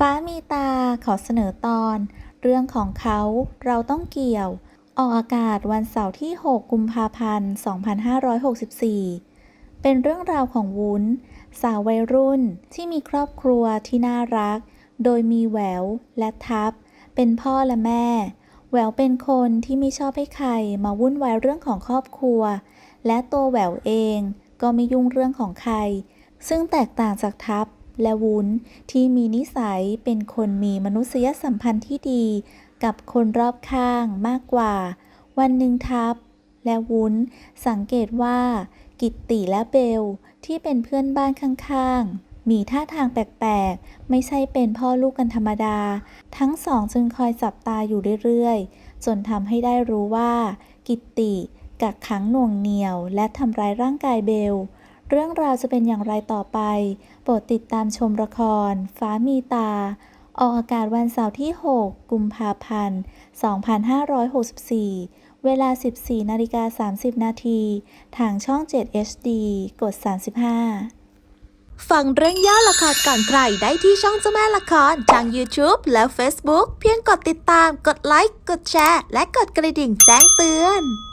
ฟ้ามีตาขอเสนอตอน เรื่องของเขาเราต้องเกี่ยว ออกอากาศวันเสาร์ที่ 6 กุมภาพันธ์ 2564 เป็นเรื่องราวของวุ้น สาววัยรุ่นที่มีครอบครัวที่น่ารัก โดยมีแหววและทับ เป็นพ่อและแม่ แหววเป็นคนที่ไม่ชอบให้ใครมาวุ่นวายเรื่องของครอบครัว และตัวแหววเองก็ไม่ยุ่งเรื่องของใคร ซึ่งแตกต่างจากทับ และวุ้นที่มีนิสัยเป็นคนมีมนุษยสัมพันธ์ที่ดี กับคนรอบข้างมากกว่า วันหนึ่งทับ และวุ้นสังเกตว่า กิตติและเบลที่เป็นเพื่อนบ้านข้างๆ มีท่าทางแปลกๆ ไม่ใช่เป็นพ่อลูกกันธรรมดา ทั้งสองจึงคอยจับตาอยู่เรื่อยๆ จนทำให้ได้รู้ว่า กิตติกักขังหน่วงเหนียวและทำร้ายร่างกายเบล เรื่องราวจะเป็นอย่างไรต่อไป โปรดติดตามชมละคร ฟ้ามีตา ออกอากาศวันเสาร์ที่ 6 กุมภาพันธ์ 2564 เวลา 14นาฬิกา30 นาที ทางช่อง 7 HD กด 35 ฟังเรื่องย่อละครก่อนใครได้ที่ช่องเจ้าแม่ละคร ทาง YouTube และ Facebook เพียงกดติดตาม กดไลค์ กดแชร์ และกดกระดิ่งแจ้งเตือน